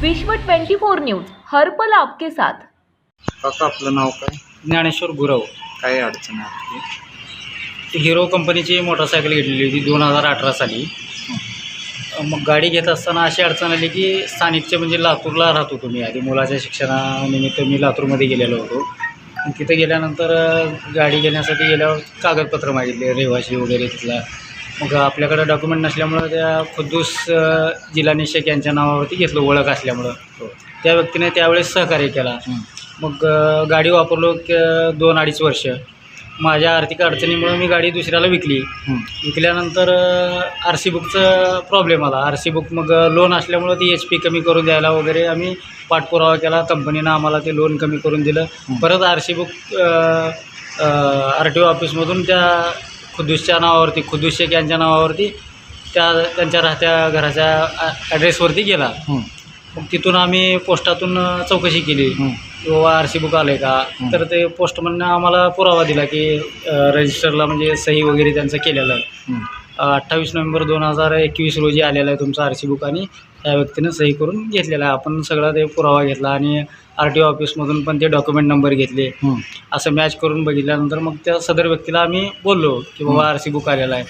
विश्व 24 न्यूज हर्पल आपके साथ. काका आपलं नाव काय? ज्ञानेश्वर गुरव. काय अडचण आहे आपली? हिरो कंपनीची मोटरसायकल घेतलेली होती दोन हजार अठरा साली. मग गाडी घेत असताना अशी अडचण आली की स्थानिकचे म्हणजे लातूरला राहत होतो मी आधी. मुलाच्या शिक्षणानिमित्त मी लातूरमध्ये गेलेलो होतो. मग तिथे गेल्यानंतर अ, गाडी घेण्यासाठी गेल्यावर कागदपत्र मागितले रहिवाशी वगैरे तिथला. मग आपल्याकडं डॉक्युमेंट नसल्यामुळं त्या खुद्दूस जिलानी शेख यांच्या नावावरती घेतलं ओळख असल्यामुळं. त्या व्यक्तीने त्यावेळेस सहकार्य केला. मग गाडी वापरलो क दोन अडीच वर्ष. माझ्या आर्थिक अडचणीमुळं मी गाडी दुसऱ्याला विकली. विकल्यानंतर आर सी बुकचं प्रॉब्लेम आला. आर सी बुक मग लोन असल्यामुळं ती एच पी कमी करून द्यायला वगैरे आम्ही पाठपुरावा केला. कंपनीनं आम्हाला ते लोन कमी करून दिलं. परत R C book R T O ऑफिसमधून त्या खुद्दूसच्या नावावरती खुद्दूस शेख यांच्या नावावरती त्या त्यांच्या राहत्या घराच्या ॲड्रेसवरती गेला. मग तिथून आम्ही पोस्टातून चौकशी केली. किंवा आर सी बुक आलं आहे का तर ते पोस्टमननं आम्हाला पुरावा दिला की रजिस्टरला म्हणजे सही वगैरे त्यांचं केलेलं आहे. अठ्ठावीस नोव्हेंबर दोन हजार एकवीस रोजी आलेलं आहे तुमचं आर सी बुक आणि त्या व्यक्तीनं सही करून घेतलेलं आहे. आपण सगळा ते पुरावा घेतला आणि आर टी ओ ऑफिसमधून पण ते डॉक्युमेंट नंबर घेतले. असं मॅच करून बघितल्यानंतर मग त्या सदर व्यक्तीला आम्ही बोललो की बाबा आर सी बुक आलेला आहे.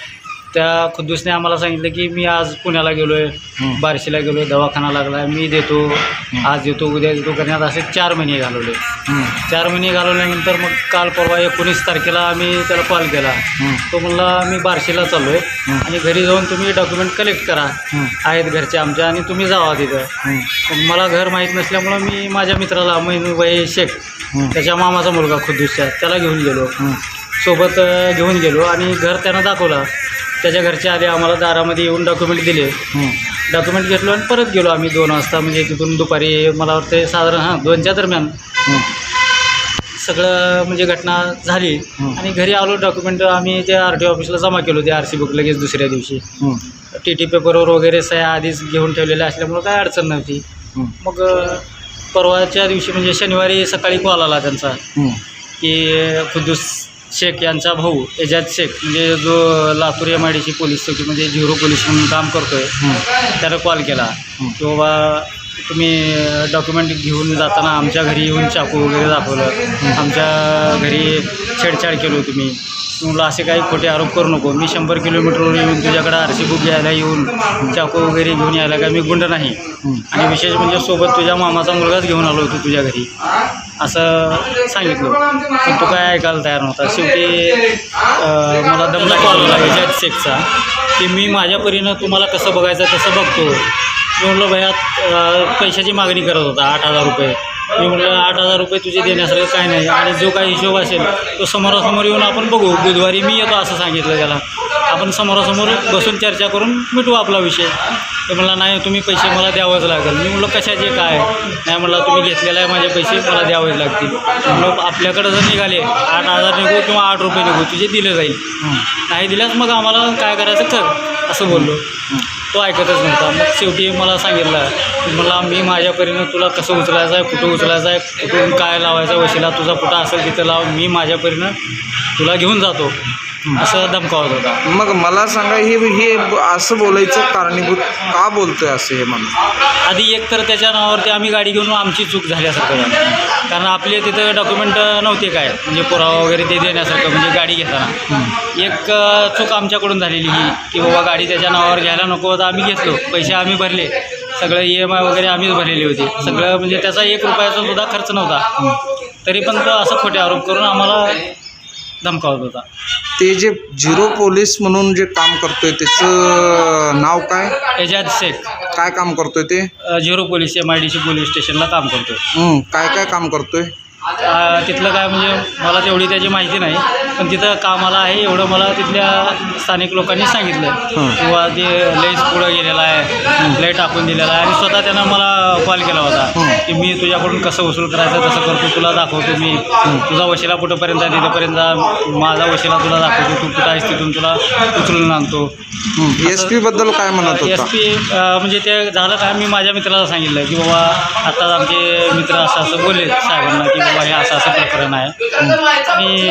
त्या खुद्दूसने आम्हाला सांगितलं की मी आज पुण्याला गेलो आहे बार्शीला गेलो आहे दवाखाना लागला आहे मी देतो आज देतो उद्या देतो करण्यात असे चार महिने घालवले. चार महिने घालवल्यानंतर मग काल परवा एकोणीस तारखेला आम्ही त्याला कॉल केला. तो म्हणला मी बार्शीला चाललो आहे आणि घरी जाऊन तुम्ही डॉक्युमेंट कलेक्ट करा. आहेत घरचे आमच्या आणि तुम्ही जावा तिथं. मला घर माहीत नसल्यामुळं मी माझ्या मित्राला मैनूबाई शेख त्याच्या मामाचा मुलगा खुद्दूसच्या त्याला घेऊन गेलो. सोबत घेऊन गेलो आणि घर त्यानं दाखवला. त्याच्या घरचे आले आम्हाला दारामध्ये येऊन डॉक्युमेंट दिले. डॉक्युमेंट घेतलो आणि परत गेलो आम्ही दोन वाजता म्हणजे तिथून दुपारी मला वाटते साधारण हां दोनच्या दरम्यान. सगळं म्हणजे घटना झाली. आणि घरी आलो डॉक्युमेंट आम्ही त्या आर टी ऑफिसला जमा केलो ते आर सी बुक लगेच दुसऱ्या दिवशी. टी टी पेपरवर वगैरे सह्या आधीच घेऊन ठेवलेल्या असल्यामुळं काय अडचण नव्हती. मग परवाच्या दिवशी म्हणजे शनिवारी सकाळी कॉल आला त्यांचा. की खुद्दूस शेख यांचा भाऊ एजाज शेख म्हणजे जो Latur M I D C police चौकीमध्ये zero police म्हणून काम करतोय त्यानं कॉल. केला की बाबा तुम्ही डॉक्युमेंट घेऊन जाताना आमच्या घरी येऊन चाकू वगैरे दाखवलं. आमच्या घरी छेडछाड केलो तुम्ही म्हणलं असे काही खोटे आरोप करू नको. मी शंभर किलोमीटरवर येऊन तुझ्याकडे आर सी बुक घ्यायला येऊन चाकू वगैरे घेऊन यायला काय? मी गुंड नाही. आणि विशेष म्हणजे सोबत तुझ्या मामाचा मुलगाच घेऊन आलो होतो तुझ्या घरी. असं सांगितलं. पण तो काय ऐकायला तयार नव्हता. शेवटी मला दमला कॉल एजाज शेखचा की मी माझ्या परीनं तुम्हाला कसं बघायचं तसं बघतो? म्हणलं भयात पैशाची मागणी करत होता आठ हजार रुपये. मी म्हटलं आठ हजार रुपये तुझे देण्यासारखं काय नाही. आणि जो काही हिशोब असेल तो समोरासमोर येऊन आपण बघू. बुधवारी मी येतो असं सांगितलं त्याला. आपण समोरासमोर बसून चर्चा करून मिटवू आपला विषय. ते म्हणला नाही तुम्ही पैसे मला द्यावंच लागेल. मी म्हटलं कशाचे काय? नाही म्हटलं तुम्ही घेतलेले आहे माझे पैसे मला द्यावेच लागतील. म्हणलं आपल्याकडं जर निघाले आठ हजार निघू किंवा आठ रुपये निघू तुझे दिलं जाईल. नाही दिल्यास मग आम्हाला काय करायचं? कर असं बोललो. तो ऐकतच नव्हता. मग शेवटी मला सांगितलं की मला मी माझ्या परीनं तुला कसं उचलायचं आहे कुठं उचलायचं आहे कुठून काय लावायचा वशिला तुझा कुठं असेल तिथं लाव मी माझ्या परीनं तुला घेऊन जातो. असं धमकावत होता. मग मला सांगा हे हे असं बोलायचं कारणीभूत का बोलतोय असं हे माणूस? आधी एक तर त्याच्या नावावरती आम्ही गाडी घेऊन आमची चूक झाल्यासारखं झालं. कारण आपले तिथं डॉक्युमेंट नव्हते काय म्हणजे पुरावा वगैरे ते देण्यासारखं म्हणजे गाडी घेताना. एक चूक आमच्याकडून झालेली ही की बाबा गाडी त्याच्या नावावर घ्यायला नको होता आम्ही घेतलो. पैसे आम्ही भरले. सगळं ई एम आय वगैरे आम्हीच भरलेली होती. सगळं म्हणजे त्याचा एक रुपयाचा सुद्धा खर्च नव्हता. तरी पण तो असं खोटे आरोप करून आम्हाला धमकावत होता. ते जे झिरो पोलीस म्हणून जे काम करतोय त्याचं नाव काय? एजाज शेख. काय काम करतोय ते? Zero police M I D C police स्टेशनला काम करतोय. हं, काय काय काम करतोय? अ, तिथलं काय म्हणजे मला तेवढी त्याची माहिती नाही पण तिथं कामाला आहे एवढं मला तिथल्या स्थानिक लोकांनी सांगितलं हं. किंवा ते लईच पुढं गेलेला आहे लय टाकून दिलेला आहे आणि स्वतः त्यानं मला कॉल केला होता. हं. की मी तुझ्याकडून कसं वसूल करायचं तसं करतो तुला दाखवतो मी. तुझा वशिला कुठंपर्यंत आहे तिथंपर्यंत. माझा वशिला तुला दाखवतो तू कुठं आहेस तिथून तुला उचलून आणतो. एस पी बद्दल काय म्हणत एस पी म्हणजे ते झालं काय मी माझ्या मित्राला सांगितलं की बाबा आत्ताच आमचे मित्र असं असं बोलले साहेबांना की बाबा हे असं असं प्रकरण आहे. आणि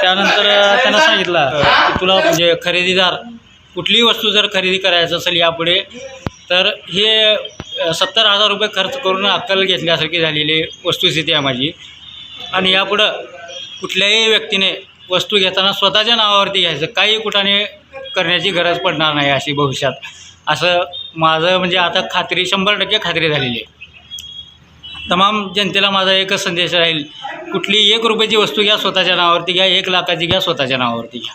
त्यानंतर त्यांना सांगितलं की तुला म्हणजे खरेदीदार कुठलीही वस्तू जर खरेदी करायचं असेल यापुढे तर हे सत्तर हजार रुपये खर्च करून अक्कल घेतल्यासारखी झालेली वस्तुस्थिती आहे माझी. आणि यापुढं कुठल्याही व्यक्तीने वस्तू घेताना स्वतःच्या नावावरती घ्यायचं. काही कुठाने करण्याची गरज पडणार नाही अशी भविष्यात. असं माझं म्हणजे आता खात्री शंभर टक्के खात्री झालेली आहे. तमाम जनतेला माझा एकच संदेश राहील. कुठली एक रुपयाची वस्तू घ्या स्वतःच्या नावावरती घ्या एक लाखाची घ्या स्वतःच्या नावावरती घ्या.